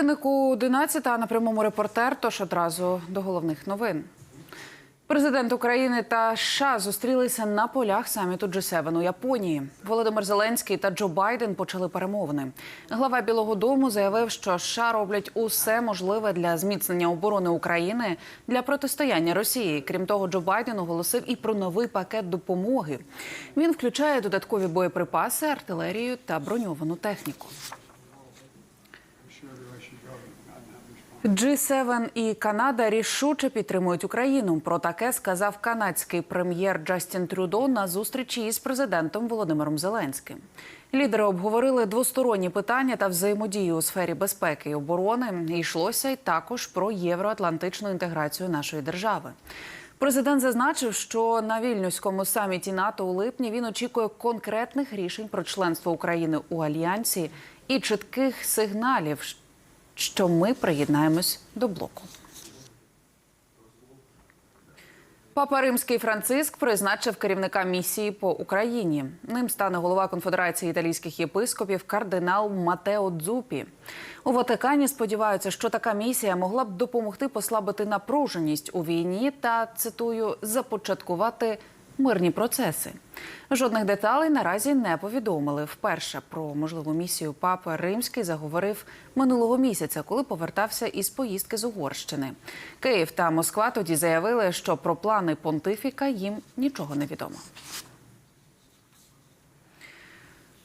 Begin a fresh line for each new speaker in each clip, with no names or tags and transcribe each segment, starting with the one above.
Годиннику 11 на прямому репортер. Тож одразу до головних новин. Президент України та США зустрілися на полях саміту G7 у Японії. Володимир Зеленський та Джо Байден почали перемовини. Глава Білого Дому заявив, що США роблять усе можливе для зміцнення оборони України для протистояння Росії. Крім того, Джо Байден оголосив і про новий пакет допомоги. Він включає додаткові боєприпаси, артилерію та броньовану техніку. G7 і Канада рішуче підтримують Україну. Про таке сказав канадський прем'єр Джастін Трюдо на зустрічі із президентом Володимиром Зеленським. Лідери обговорили двосторонні питання та взаємодію у сфері безпеки і оборони. Йшлося й також про євроатлантичну інтеграцію нашої держави. Президент зазначив, що на вільнюському саміті НАТО у липні він очікує конкретних рішень про членство України у альянсі і чітких сигналів, що ми приєднаємось до блоку. Папа Римський Франциск призначив керівника місії по Україні. Ним стане голова Конфедерації італійських єпископів кардинал Матео Дзупі. У Ватикані сподіваються, що така місія могла б допомогти послабити напруженість у війні та цитую започаткувати мирні процеси. Жодних деталей наразі не повідомили. Вперше про можливу місію папи Римський заговорив минулого місяця, коли повертався із поїздки з Угорщини. Київ та Москва тоді заявили, що про плани понтифіка їм нічого не відомо.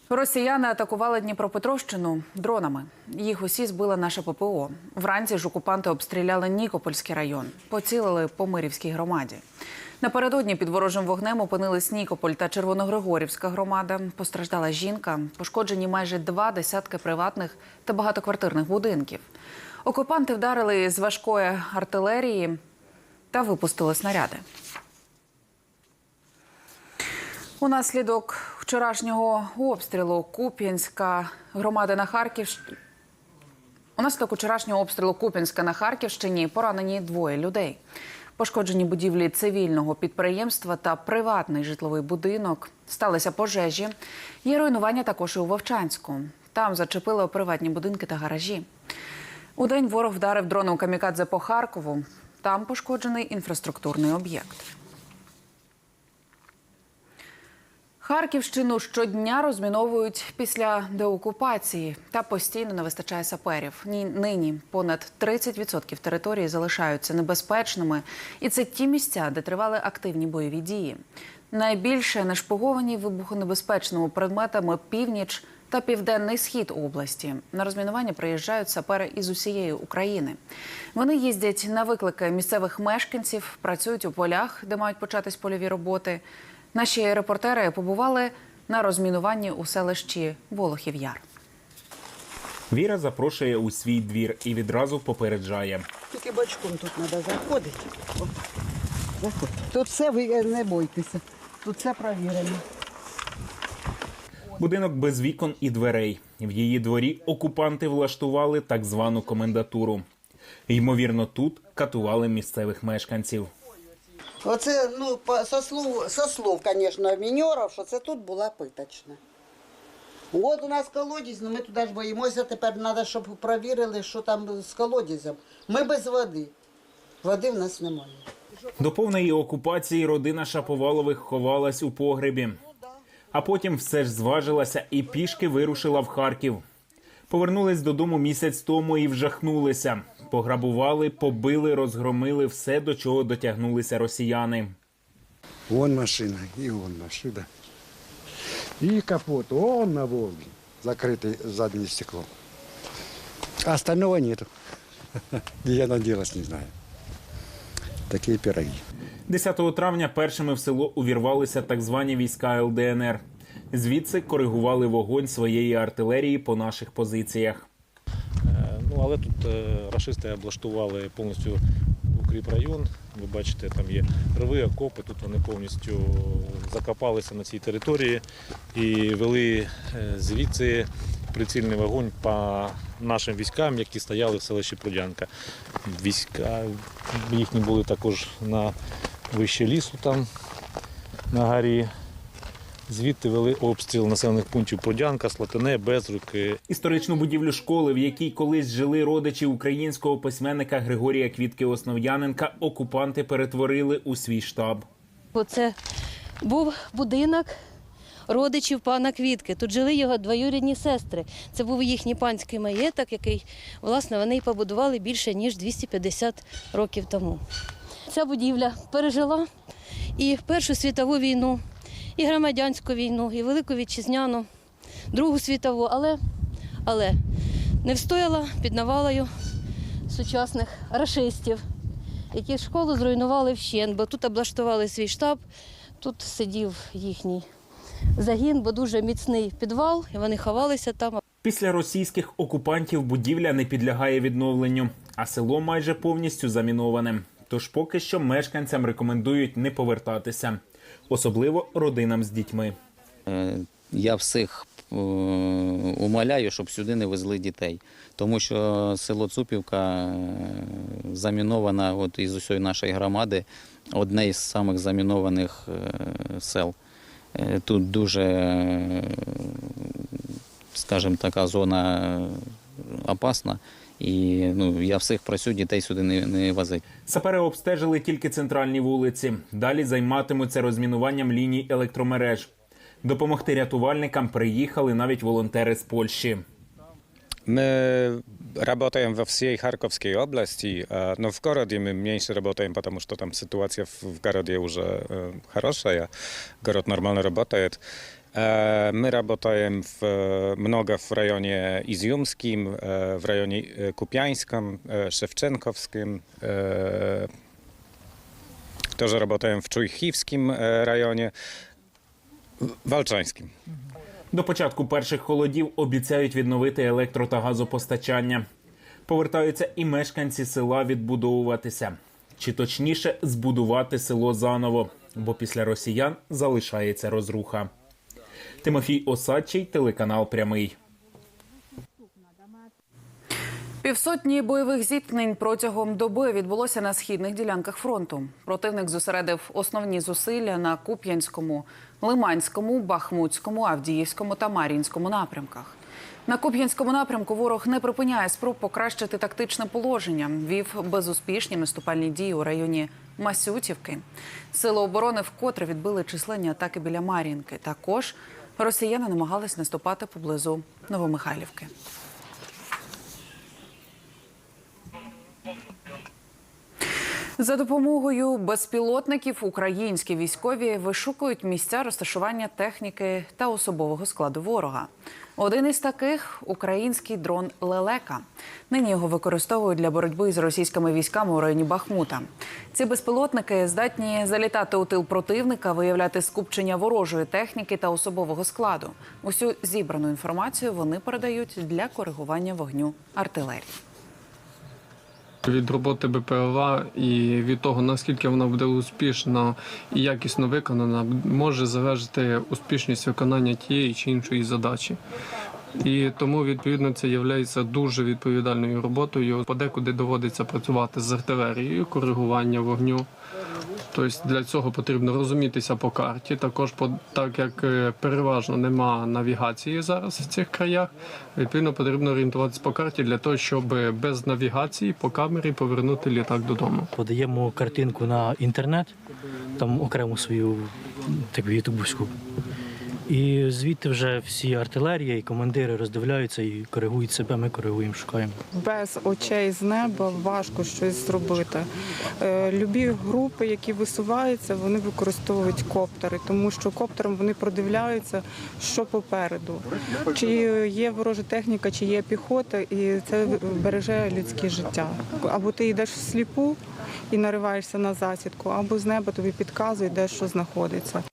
Росіяни атакували Дніпропетровщину дронами. Їх усі збила наша ППО. Вранці ж окупанти обстріляли Нікопольський район, поцілили по Мирівській громаді. Напередодні під ворожим вогнем опинились Нікополь та Червоногригорівська громада. Постраждала жінка, пошкоджені майже два десятки приватних та багатоквартирних будинків. Окупанти вдарили з важкої артилерії та випустили снаряди. Унаслідок вчорашнього обстрілу Куп'янська громада на Харківщині. Унаслідок вчорашнього обстрілу Куп'янська на Харківщині поранені двоє людей. Пошкоджені будівлі цивільного підприємства та приватний житловий будинок. Сталися пожежі. Є руйнування також і у Вовчанську. Там зачепили приватні будинки та гаражі. У день ворог вдарив дроном камікадзе по Харкову. Там пошкоджений інфраструктурний об'єкт. Харківщину щодня розміновують після деокупації та постійно не вистачає саперів. Ні, нині понад 30% території залишаються небезпечними, і це ті місця, де тривали активні бойові дії. Найбільше нашпиговані вибухонебезпечними предметами північ та південний схід області. На розмінування приїжджають сапери із усієї України. Вони їздять на виклики місцевих мешканців, працюють у полях, де мають початись польові роботи. Наші репортери побували на розмінуванні у селищі Волохів Яр.
Віра запрошує у свій двір і відразу попереджає.
Тільки бочком тут треба заходити. О, Заходь. Тут все ви не бойтеся. Тут все провірено.
Будинок без вікон і дверей. В її дворі окупанти влаштували так звану комендатуру. Ймовірно, тут катували місцевих мешканців.
Оце, ну, по- со слов, со слов, звісно, міньорів, що це тут була питочна. От у нас колодязь, ну ми туди ж боїмося, тепер треба, щоб провірили, що там з колодязем. Ми без води. Води в нас немає.
До повної окупації родина Шаповалових ховалась у погребі. А потім все ж зважилася і пішки вирушила в Харків. Повернулись додому місяць тому і вжахнулися. Пограбували, побили, розгромили все, до чого дотягнулися росіяни.
Вон машина, и вон машина. И капот, он на Волге, закрытый заднее стекло. А остального нету. Где она делась, не знаю. Такие пироги.
10 травня першими в село увірвалися так звані війська ЛДНР. Звідси коригували вогонь своєї артилерії по наших позиціях.
Ну, але тут е, рашисти облаштували повністю укріпрайон. Ви бачите, там є рови, окопи, тут вони повністю закопалися на цій території і вели е, звідси прицільний вогонь по нашим військам, які стояли в селищі Прудянка. Війська їхні були також на вище лісу там на горі. Звідти вели обстріл населених пунктів Подянка, Слатине, Безруки.
Історичну будівлю школи, в якій колись жили родичі українського письменника Григорія Квітки Основ'яненка, окупанти перетворили у свій штаб.
Бо це був будинок родичів пана Квітки. Тут жили його двоюрідні сестри. Це був їхній панський маєток, який власне вони й побудували більше ніж 250 років тому. Ця будівля пережила і Першу світову війну, і громадянську війну, і Велику вітчизняну, Другу світову, але, але не встояла під навалою сучасних рашистів які школу зруйнували вщент, бо тут облаштували свій штаб, тут сидів їхній загін, бо дуже міцний підвал, і вони ховалися там.
Після російських окупантів будівля не підлягає відновленню, а село майже повністю заміноване. Тож поки що мешканцям рекомендують не повертатися, особливо родинам з дітьми.
Е, Я всіх е, умоляю, щоб сюди не везли дітей, тому що село Цупівка е, замінована от із усієї нашої громади, одне із самих замінованих сел. Тут дуже, скажімо, така зона опасна. І ну, я всіх просю дітей сюди не, не возити.
Сапери обстежили тільки центральні вулиці. Далі займатимуться розмінуванням ліній електромереж. Допомогти рятувальникам приїхали навіть волонтери з Польщі.
My работаем во всей Харьковской области, а, но в городе мы меньше работаем, потому что там ситуация в в городе уже э, город нормально работает. Э, Мы работаем в, э, много в районе Изюмским, э, в районе э, Купянском, э, Шевченковским. э, Тоже работаем в Чуйхивском э, районе, в Волчанским.
До початку перших холодів обіцяють відновити електро та газопостачання. Повертаються і мешканці села відбудовуватися, чи точніше збудувати село заново, бо після росіян залишається розруха. Тимофій Осадчий, телеканал Прямий.
Півсотні бойових зіткнень протягом доби відбулося на східних ділянках фронту. Противник зосередив основні зусилля на Куп'янському, Лиманському, Бахмутському, Авдіївському та Мар'їнському напрямках. На Куп'янському напрямку ворог не припиняє спроб покращити тактичне положення. Вів безуспішні наступальні дії у районі Масютівки. Сили оборони вкотре відбили численні атаки біля Мар'їнки. Також росіяни намагались наступати поблизу Новомихайлівки. За допомогою безпілотників українські військові вишукують місця розташування техніки та особового складу ворога. Один із таких український дрон Лелека. Нині його використовують для боротьби з російськими військами у районі Бахмута. Ці безпілотники здатні залітати у тил противника, виявляти скупчення ворожої техніки та особового складу. Усю зібрану інформацію вони передають для коригування вогню артилерії.
Від роботи БПЛА і від того, наскільки вона буде успішно і якісно виконана, може залежати успішність виконання тієї чи іншої задачі. І тому відповідно це є дуже відповідальною роботою. Подекуди доводиться працювати з артилерією, коригування вогню. Тобто для цього потрібно розумітися по карті. Також так як е, переважно нема навігації зараз в цих краях, відповідно потрібно орієнтуватися по карті для того, щоб без навігації по камері повернути літак додому.
подаємо картинку на інтернет, там окрему свою таку ютубовську. І звідти вже всі артилерія і командири роздивляються і коригують себе, ми коригуємо, шукаємо.
без очей з неба важко щось зробити. Е, Любі групи, які висуваються, вони використовують коптери, тому що коптером вони продивляються, що попереду. Чи є ворожа техніка, чи є піхота, і це береже людське життя. Або ти йдеш всліпу і нариваєшся на засідку, або з неба тобі підказують, де що знаходиться.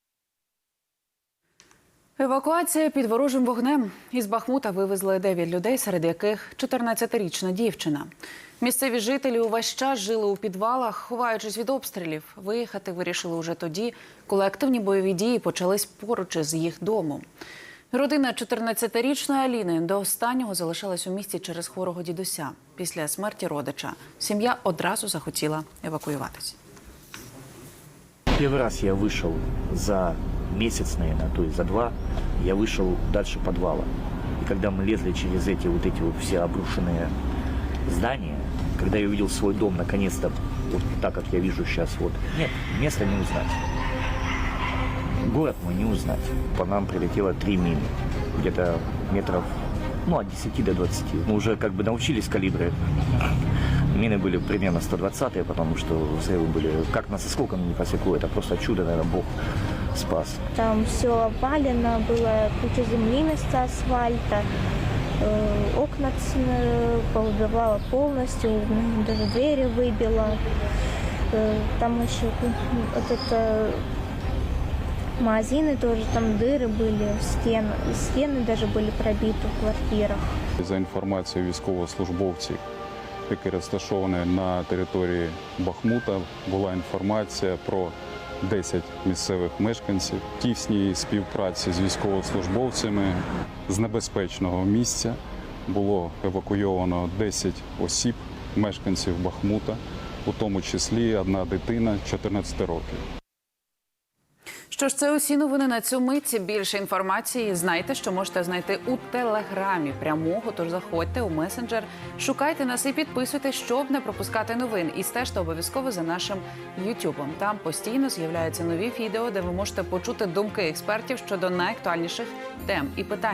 Евакуація під ворожим вогнем із Бахмута вивезли 9 людей, серед яких 14-річна дівчина. Місцеві жителі увесь час жили у підвалах, ховаючись від обстрілів. Виїхати вирішили уже тоді, коли активні бойові дії почались поруч із їх домом. Родина 14-річної Аліни до останнього залишалась у місті через хворого дідуся. Після смерті родича сім'я одразу захотіла евакуюватись.
Первый раз я вышел за месяц, наверное, то есть за два, я вышел дальше подвала. И когда мы лезли через эти вот эти вот все обрушенные здания, когда я увидел свой дом, наконец-то, вот так, как я вижу сейчас, вот, нет, место не узнать. Город мой не узнать. По нам прилетело три мины. Где-то метров, ну, от 10 до 20. Мы уже как бы научились калибры. Мины были примерно 120-е, потому что взрывы были, как нас осколком не посекло, это просто чудо, наверное, Бог спас.
Там все обвалено, было куча земли вместо асфальта, э, окна ц- повыбивало полностью, м, даже двери выбило. Э, Там еще ку- вот это магазины тоже, там дыры были, стен, стены даже были пробиты в квартирах.
За інформацією військовослужбовців, які розташовані на території Бахмута, була інформація про 10 місцевих мешканців. Тісній співпраці з військовослужбовцями з небезпечного місця. Було евакуйовано 10 осіб, мешканців Бахмута, у тому числі одна дитина 14 років.
Що ж, це усі новини на цю митці. Більше інформації знайте, що можете знайти у телеграмі прямого. Тож заходьте у месенджер, шукайте нас і підписуйтесь, щоб не пропускати новин. І стежте обов'язково за нашим Ютубом. Там постійно з'являються нові відео, де ви можете почути думки експертів щодо найактуальніших тем і питань.